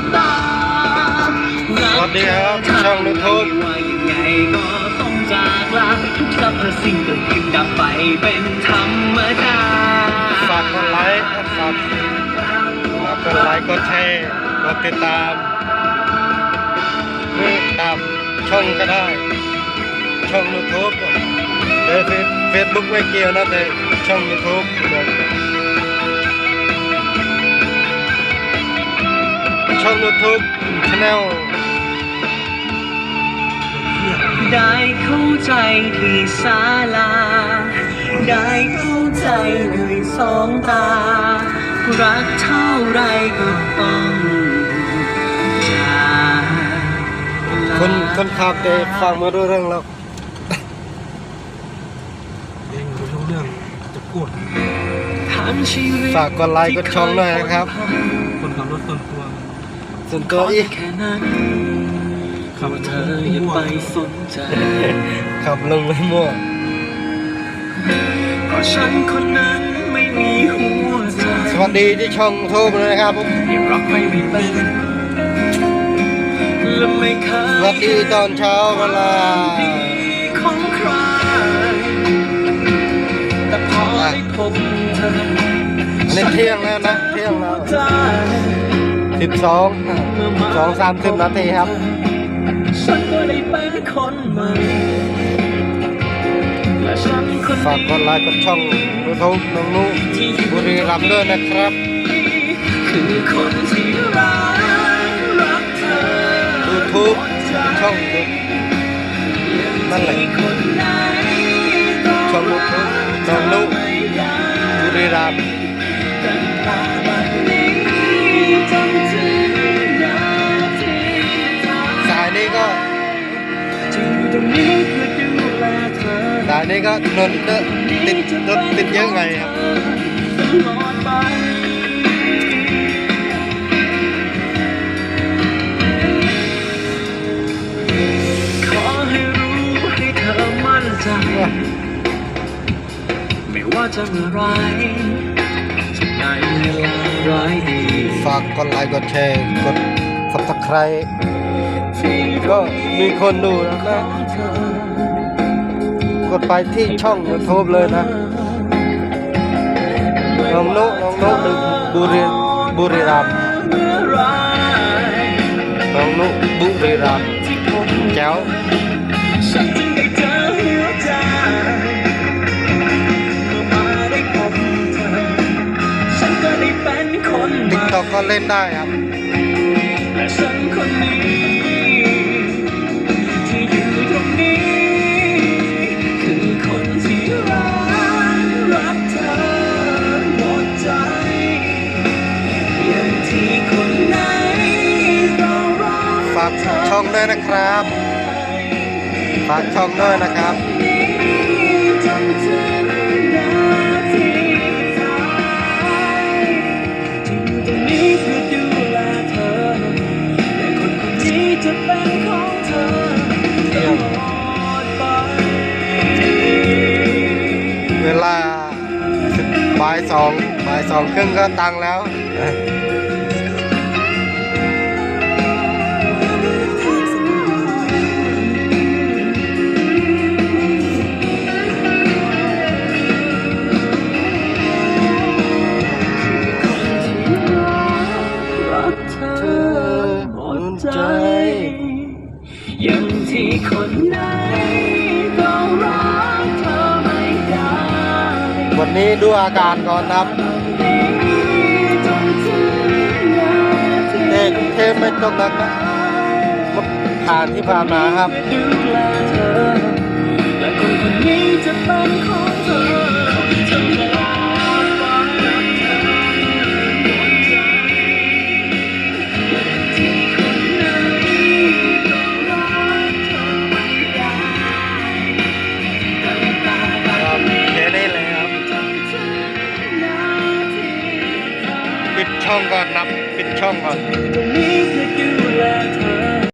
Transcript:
ำตาสวัสดีครับช่อง YouTube ไม่ว่ายังไงก็ต้องจากลาทุกสรรพสิ่งเกิดขึ้นดับไปเป็นธรรมดาฝากกดไลค์ฝากฝากกดไลค์กดแชร์กดติดตามหรือตามช่องก็ได้ ช่อง YouTube แต่เฟซบุ๊กไม่เกี่ยวนะแต่ช่อง YouTube ช่อ YouTube Channel ได้เข้าใจที่ศาลา ได้เข้าใจเลยสองตา รักเท่าไรก็ต้องจากลาคนคนขับแต่ฟังไมารู้เรื่องแล้วเองรู้ทุกเรื่องจะพูดทั้งชีวิตฝากกดไลค์กดช่องด้วยนะครับ คนขับรถส่วนตัว ส่วนขตัวอีกแค่นั้นขับว่าเธออย่าไปสนใจขับลงไม่มั่วเพราะฉันคนนั้นไม่มีหัวใจสวัสดีที่ช่องทูบเลยนะครับผมยังรักไม่เป็นและไม่เคยสวัสดีตอนเช้าเวลาของใครแต่พอได้พบเธออันเที่ยงแล้วนะเที่ยงแล้ว สิบสองสองสามสิบนาทีครับ ฉันก็ได้เป็นคนใหม่และฉันคนฝากกดไลค์กดช่องยูทูบน้องนุบุรีรัมย์ด้วยนะครับ คือคนที่รักรักเธอยูทูบช่องยูนั่นแหละคนไหนก็ช่องยูทูบ นี้ก็จะอยู่ตรงนี้เพื่อดูแลเธอสายนี้ก็ถก็ติดรถติดเยอะไงครับไม่ว่าจะเมื่อไรจะในเวลาร้ายดี ฝากกดไลค์กดแชร์กด subscribe ก็มีคนดูนะ กดไปที่ช่องยูทูบเลยนะน้องนุน้องนุดึบุรีบุรีรัมน้องนุบุรีรัมเจ้าติ๊กตอกก็เล่นได้ครับ ด้วยนะครับ ฝากช่องด้วยนะครับจนถึงนาทีสุดท้ายที่อยู่ตรงเพื่อดูแลเธอและคนคนนี้จะเป็นของเธอตลอดไปเวลาบ่ายสองบ่ายสองครึ่งก็ตังแล้ว คนไหนก็รักเธอไม่ได้วันนี้ดูอาการก่อนครับจนถึงนาทีเด็กรุงเทพไม่ตกนักนะมาผ่านที่ผ่านมาครับดูแลเธอและคนคนนี้จะเป็นของเธอ ช่องก่อนนับปิดช่องก่อน